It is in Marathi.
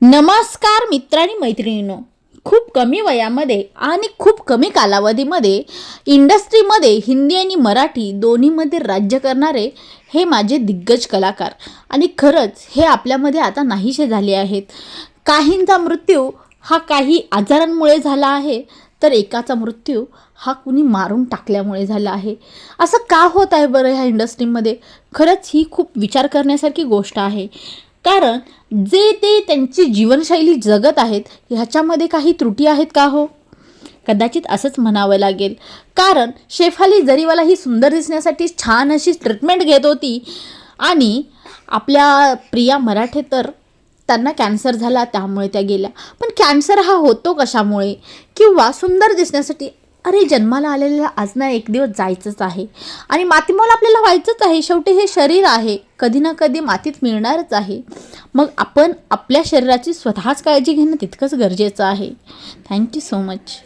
नमस्कार मित्र आणि मैत्रिणींनो. खूप कमी वयामध्ये आणि खूप कमी कालावधीमध्ये इंडस्ट्रीमध्ये हिंदी आणि मराठी दोन्हीमध्ये राज्य करणारे हे माझे दिग्गज कलाकार. आणि खरंच हे आपल्यामध्ये आता नाहीसे झाले आहेत. काहींचा मृत्यू हा काही आजारांमुळे झाला आहे तर एकाचा मृत्यू हा कुणी मारून टाकल्यामुळे झाला आहे. असं का होत आहे बरं ह्या इंडस्ट्रीमध्ये? खरंच ही खूप विचार करण्यासारखी गोष्ट आहे. कारण जे ते त्यांची जीवनशैली जगत आहेत ह्याच्यामध्ये काही त्रुटी आहेत का हो? कदाचित असंच म्हणावं लागेल. कारण शेफाली जरीवाला ही सुंदर दिसण्यासाठी छान अशी ट्रीटमेंट घेत होती आणि आपल्या प्रिया मराठे तर त्यांना कॅन्सर झाला त्यामुळे त्या गेल्या. पण कॅन्सर हा होतो कशामुळे? किंवा सुंदर दिसण्यासाठी अरे जन्माला आलेल्या आज ना एक दिवस जायचंच आहे. आणि मातीमोल आपल्याला व्हायचंच आहे. शेवटी हे शरीर आहे. कधी ना कधी मातीत मिळणारच आहे. मग आपण आपल्या शरीराची स्वतःच काळजी घेणं तितकंच गरजेचं आहे. Thank you so much